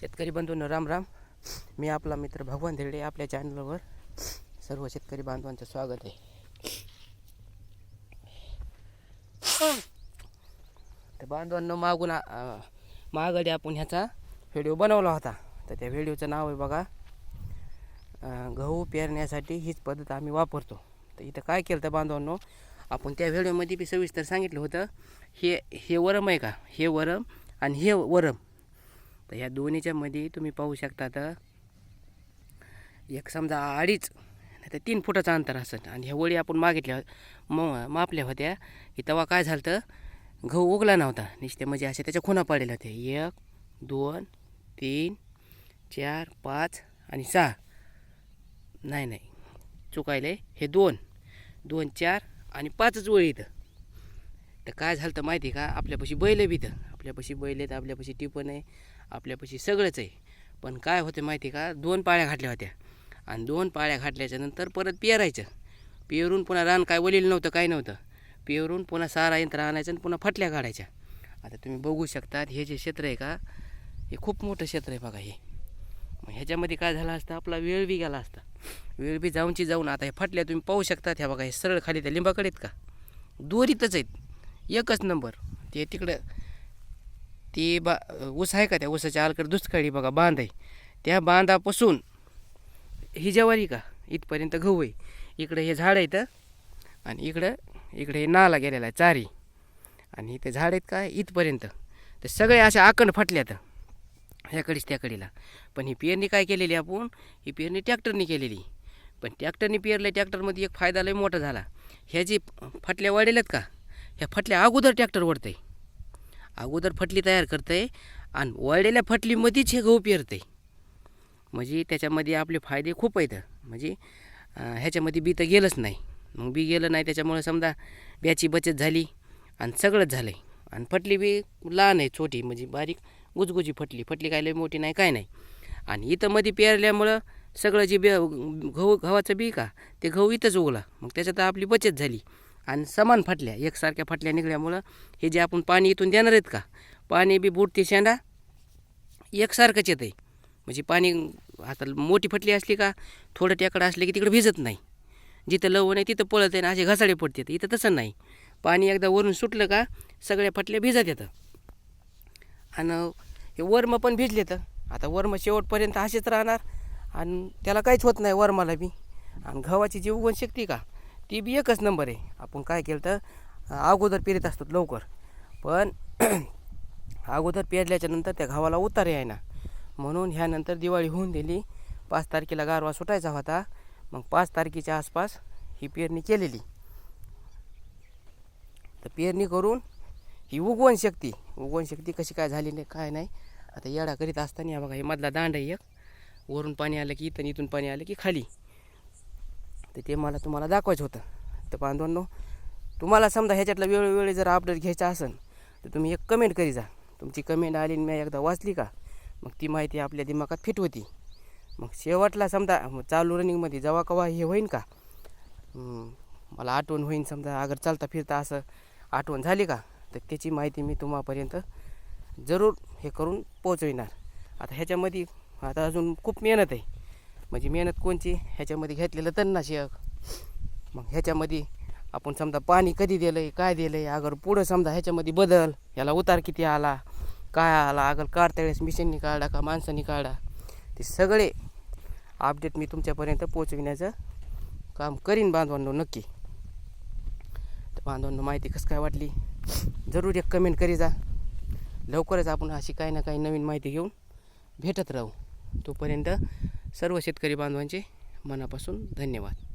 शेतकरी बंधूंनो राम राम. मी आपला मित्र भगवान धिरडे आपल्या चॅनलवर सर्व शेतकरी बांधवांचं स्वागत आहे. तर बांधवांनो मागून आ- मागडे आपण ह्याचा व्हिडिओ बनवला होता. तर त्या व्हिडिओचं नाव आहे बघा गहू पेरण्यासाठी हीच पद्धत आम्ही वापरतो. तर इथं काय केलं तर बांधवांनो आपण त्या व्हिडिओमध्ये बी सविस्तर सांगितलं होतं हे हे वरम आहे का? हे वरम आणि हे वरम. तर ह्या दोन्हीच्या मध्ये तुम्ही पाहू शकता तर एक समजा अडीच नाही तर तीन फुटाचं अंतर असत. आणि ह्या वळी आपण मागितल्या म मापल्या होत्या की तेव्हा काय झालं तर गहू उगला नव्हता. नुसते म्हणजे असे त्याच्या खुणा पडलेल्या होत्या. एक दोन तीन चार पाच आणि सहा. नाही नाही. चुकायले हे दोन. दोन चार आणि पाचच वळी इथं. तर काय झालं तर माहिती आहे का? आपल्यापाशी बैल बी इथं. आपल्यापाशी बैल आहेत आपल्यापाशी टिपण आहे. आपल्यापाशी सगळंच आहे. पण काय होतं माहिती आहे का? दोन पाळ्या घातल्या होत्या. आणि दोन पाळ्या घातल्याच्या नंतर परत पेरायचं. पेरून पुन्हा रान काय वलील नव्हतं काय नव्हतं. पेरून पुन्हा सारा यंत्र आणायचं आणि पुन्हा फटल्या काढायच्या आता तुम्ही बघू शकतात हे जे क्षेत्र आहे का? हे खूप मोठं क्षेत्र आहे बघा हे. मग ह्याच्यामध्ये काय झालं असतं? आपला वेळ बी गेला असता. वेळ बी जाऊनची जाऊन आता हे फटल्या तुम्ही पाहू शकतात. ह्या बघा हे सरळ खाली त्या लिंबाकडे आहेत का? दोरीतच आहेत. एकच नंबर. ते तिकडं ती बा ऊस आहे का त्या ऊसाच्या अलीकडे दुष्काळी बघा बांध आहे त्या बांधापासून ही जवारी का इथपर्यंत गहू आहे. इकडं हे झाड आहेत आणि इकडं इकडे हे नाला गेलेला आहे चारी. आणि इथे झाड आहेत का इथपर्यंत. तर सगळे असे आकंड फटल्यात ह्याकडेच त्याकडीला पण ही पेरणी काय केलेली आपण? ही पेरणी ट्रॅक्टरनी केलेली. पण ट्रॅक्टरने पेरलं ट्रॅक्टरमध्ये एक फायदा लय मोठा झाला. ह्या जे फटल्या वाढेल्यात का ह्या फटल्या अगोदर ट्रॅक्टर ओढतंय अगोदर फटली तयार करतंय आणि वळलेल्या फटलीमध्येच हे गहू पेरतंय म्हणजे त्याच्यामध्ये आपले फायदे खूप आहेत. म्हणजे ह्याच्यामध्ये बी तर गेलंच नाही. मग बी गेलं नाही त्याच्यामुळे समजा ब्याची बचत झाली आणि सगळंच झालं आहे आणि फटली बी लहान आहे छोटी म्हणजे बारीक गुजगुजी फटली. फटली काय लई मोठी नाही काय नाही. आणि इथं मध्ये पेरल्यामुळं सगळं जे बे गहू गव्हाचं बी का ते गहू इथंच उगला. मग त्याच्यात आपली बचत झाली. आणि समान फाटल्या एकसारख्या फाटल्या निघल्यामुळं हे जे आपण पाणी इथून देणार आहेत का? पाणी बी बुडते शेंडा एकसारखंच येतं आहे म्हणजे पाणी आता मोठी फटली असली का थोडं टेकडं असले की तिकडे भिजत नाही. जिथं लवण आहे तिथं पळत आहे ना असे घसाडे पडतात. इथं तसं नाही. पाणी एकदा वरून सुटलं का सगळ्या फटल्या भिजत येतं. आणि हे वर्म पण भिजले तर आता वर्म शेवटपर्यंत असेच राहणार. आणि त्याला काहीच होत नाही वर्माला बी. आणि गव्हाची जी उगवण शक्ती का ती बी एकच नंबर आहे. आपण काय केलं तर अगोदर पेरत असतो लवकर. पण अगोदर पेरल्याच्या नंतर त्या घावाला उतार आहे ना म्हणून ह्यानंतर दिवाळी होऊन दिली. पाच तारखेला गारवा सुटायचा होता. मग पाच तारखेच्या आसपास ही पेरणी केलेली. तर पेरणी करून ही उगवण शक्ती उगवण शक्ती कशी काय झाली नाही काय नाही आता येडा करीत असताना बघा हे मधला दांड आहे एक. वरून पाणी आलं की इथं इथून पाणी आलं की खाली. तर ते मला तुम्हाला दाखवायचं होतं. तर बांधवांनो तुम्हाला समजा ह्याच्यातला वेळोवेळी जर अपडेट घ्यायचा असेल तर तुम्ही एक कमेंट करी जा. तुमची कमेंट आली आणि मी एकदा वाचली का? मग ती माहिती आपल्या दिमागात फिट होती. मग शेवटला समजा मग चालू रनिंगमध्ये जेव्हा केव्हा हे होईन का? मला आठवण होईन समजा अगर चालता फिरता असं आठवण झाली का? तर त्याची माहिती मी तुम्हापर्यंत जरूर हे करून पोचविणार आता ह्याच्यामध्ये आता अजून खूप मेहनत आहे. म्हणजे मेहनत कोणची ह्याच्यामध्ये घेतलेलं तणनाशक. मग ह्याच्यामध्ये आपण समजा पाणी कधी दिलं आहे काय दिलं आहे अगर पुढं समजा ह्याच्यामध्ये बदल ह्याला उतार किती आला? काय आला? अगर काढता वेळेस मिशननी काढा का माणसांनी काढा? ते सगळे अपडेट मी तुमच्यापर्यंत पोचविण्याचं काम करीन बांधवांनो नक्की. तर बांधवांनो माहिती कसं काय वाटली? जरूर एक कमेंट करी जा. लवकरच आपण अशी काही ना काही नवीन माहिती घेऊन भेटत राहू. तोपर्यंत सर्व शेतकरी बांधवांचे मनापासून धन्यवाद.